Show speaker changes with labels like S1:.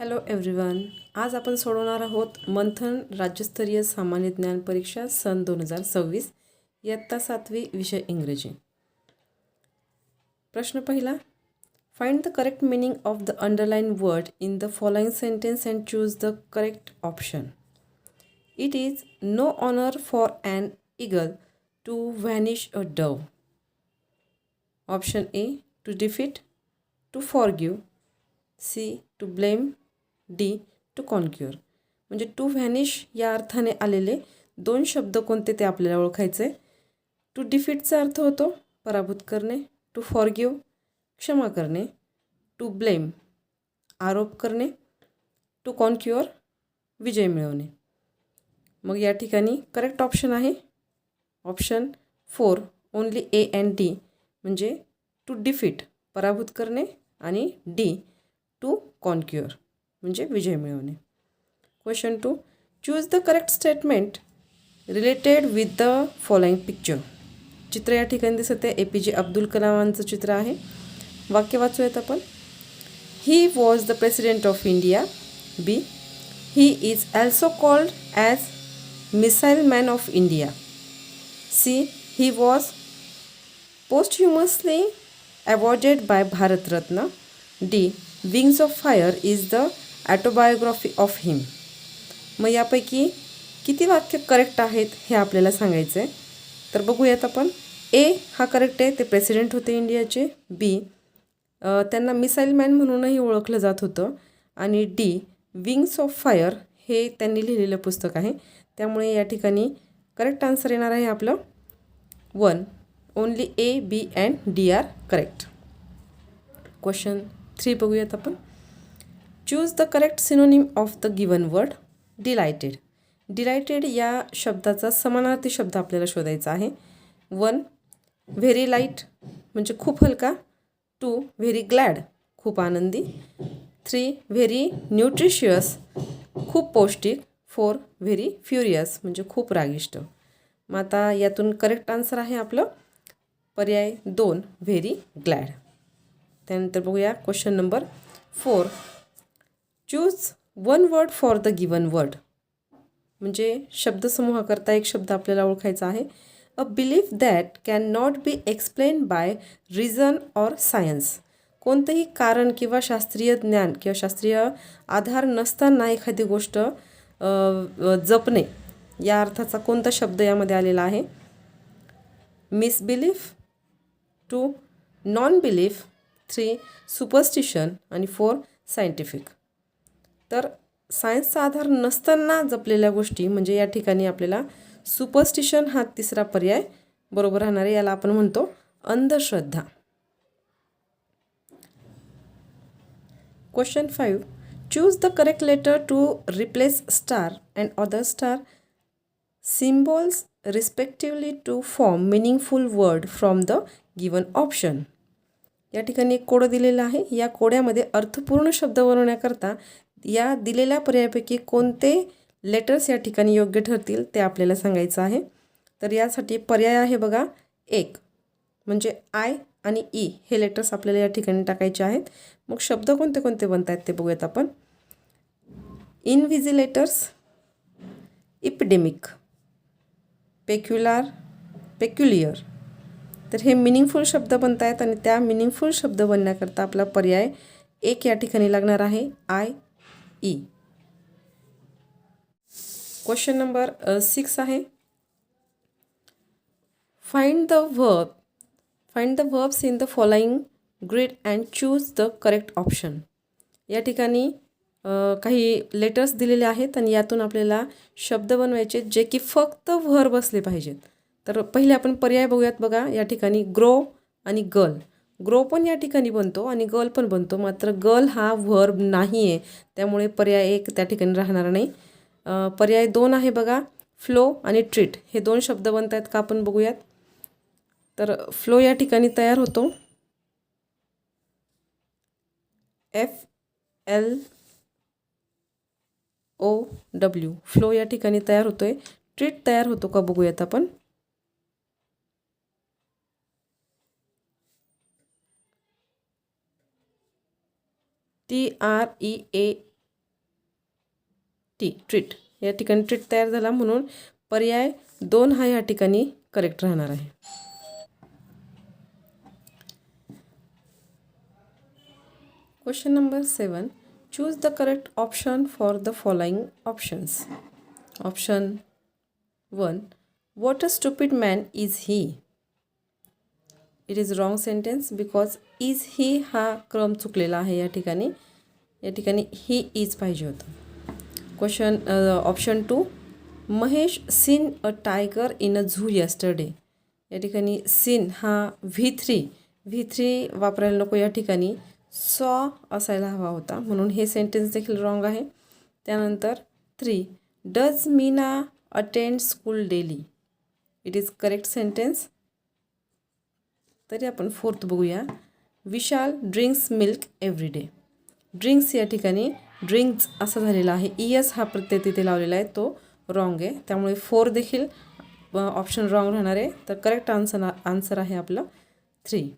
S1: Hello everyone आज आपण सोडवणार आहोत मंथन राज्यस्तरीय सामान्य ज्ञान परीक्षा सन दोन हजार सव्वीस इयत्ता सातवी विषय इंग्रजी. प्रश्न पहिला find the correct meaning of the underline word in the following sentence and choose the correct option it is no honour for an eagle to vanish a dove option A to defeat to forgive C to blame D to conquer. म्हणजे to vanish या अर्थाने आलेले दोन शब्द कोणते ते आपल्याला ओळखायचे? टू डिफीटचा अर्थ होतो पराभूत करणे टू फॉरगिव क्षमा करणे टू ब्लेम आरोप करणे टू कॉन्क्युअर विजय मिळवणे. मग या ठिकाणी करेक्ट ऑप्शन आहे. Option four only A and D म्हणजे टू डिफीट पराभूत करणे आणि डी टू कॉन्क्युअर. म्हणजे विजय मिळवणे. Question two choose the correct statement related with the following picture चित्र या ठिकाणी दिसत आहे. ए पी जे अब्दुल कलामांचं चित्र आहे. वाक्य वाचूयात आपण. He was the president of India B he is also called as missile man of India C he was posthumously awarded by Bharat Ratna D wings of fire is the autobiography of him मग यापैकी किती वाक्य correct आहेत हे आपल्याला सांगायचं आहे तर बघूयात आपण. ए हा करेक्ट आहे ते प्रेसिडेंट होते इंडियाचे. बी त्यांना मिसाईल मॅन म्हणूनही ओळखलं जात होतं. आणि डी विंग्स ऑफ फायर हे त्यांनी लिहिलेलं पुस्तक आहे. त्यामुळे या ठिकाणी करेक्ट आन्सर येणार आहे आपलं. One only A B and D are correct question three बघूयात आपण. Choose the correct synonym of the given word delighted delighted या शब्दाचा समानार्थी शब्द आपल्याला शोधायचा आहे. वन व्हेरी लाइट म्हणजे खूप हलका. टू व्हेरी ग्लॅड खूप आनंदी. थ्री व्हेरी न्यूट्रिशियस खूप पौष्टिक. फोर व्हेरी फ्युरियस म्हणजे खूप रागिष्ट. मग आता यातून करेक्ट आन्सर आहे आपलं. पर्याय दोन व्हेरी ग्लॅड त्यानंतर बघूया question number four choose one word for the given word म्हणजे शब्दसमूहाकरता एक शब्द आपल्याला ओळखायचा आहे. A belief that can not be explain by reason or science कोणतंही कारण किंवा शास्त्रीय ज्ञान किंवा शास्त्रीय आधार नसताना एखादी गोष्ट जपणे या अर्थाचा कोणता शब्द यामध्ये आलेला आहे? Misbelief two non belief three superstition आणि फोर सायंटिफिक तर सायन्सचा आधार नसताना जपलेल्या गोष्टी म्हणजे या ठिकाणी आपल्याला सुपरस्टिशन हा तिसरा पर्याय बरोबर राहणार आहे याला आपण म्हणतो अंधश्रद्धा. Question five choose the correct letter to replace star and other star symbols respectively to form meaningful word from the given option या ठिकाणी एक कोडं दिलेलं आहे. या कोड्यामध्ये अर्थपूर्ण शब्द बनवण्याकरता या दिलेल्या पर्यायापैकी कोणते लेटर्स या ठिकाणी योग्य ठरतील ते आपल्याला सांगायचं आहे. तर यासाठी पर्याय आहे बघा. एक म्हणजे आय आणि ई हे लेटर्स आपल्याला या ठिकाणी टाकायचे आहेत. मग शब्द कोणते कोणते बनत आहेत ते बघूयात आपण. इनव्हिजिलेटर्स इपिडेमिक पेक्युलार पेक्युलियर तर हे मिनिंगफुल शब्द बनत आहेत आणि त्या मिनिंगफुल शब्द बनण्याकरता आपला पर्याय एक या ठिकाणी लागणार आहे. I E question number six आहे. Find the verb find the verbs in the following grid and choose the correct option या ठिकाणी uh, काही लेटर्स दिलेले आहेत आणि यातून आपल्याला शब्द बनवायचे जे की फक्त व्हर बसले पाहिजेत. तर पहिले आपण पर्याय बघूयात बघा. या ठिकाणी ग्रो आणि गर्ल ग्रो पण या ठिकाणी बनतो आणि गर्ल पण बनतो. मात्र गर्ल हा व्हर्ब नाही आहे त्यामुळे पर्याय एक त्या ठिकाणी राहणार नाही. पर्याय दोन आहे बघा. फ्लो आणि ट्रीट. हे दोन शब्द बनत आहेत का आपण बघूयात? तर फ्लो या ठिकाणी तयार होतो. F L O W. Flow या ठिकाणी तयार होतो आहे ट्रीट तयार होतो का बघूयात आपण? T R E A T treat या ठिकाणी ट्रीट तयार झाला म्हणून पर्याय दोन हा या ठिकाणी करेक्ट राहणार आहे. Question number seven choose the correct option for the following options option one what a stupid man is he it is wrong sentence because is he हा क्रम चुकलेला आहे या ठिकाणी. या ठिकाणी ही इज पाहिजे होतं. Question option two Mahesh seen a tiger in a zoo yesterday या ठिकाणी सीन हा व्ही थ्री. व्ही थ्री वापरायला नको या ठिकाणी. सॉ असायला हवा होता म्हणून हे सेंटेन्स देखील रॉंग आहे. त्यानंतर three does Meena attend school daily it is correct sentence तरी आपण फोर्थ बघूया. Vishal drinks milk every day. Drinks या ठिकाणी ड्रिंक्स असा झालेला आहे. ई एस हा प्रत्यय तिथे लावलेला आहे. तो रॉंग आहे. त्यामुळे फोर देखील ऑप्शन रॉंग राहणार आहे. तर करेक्ट आन्सर आन्सर आहे आपलं थ्री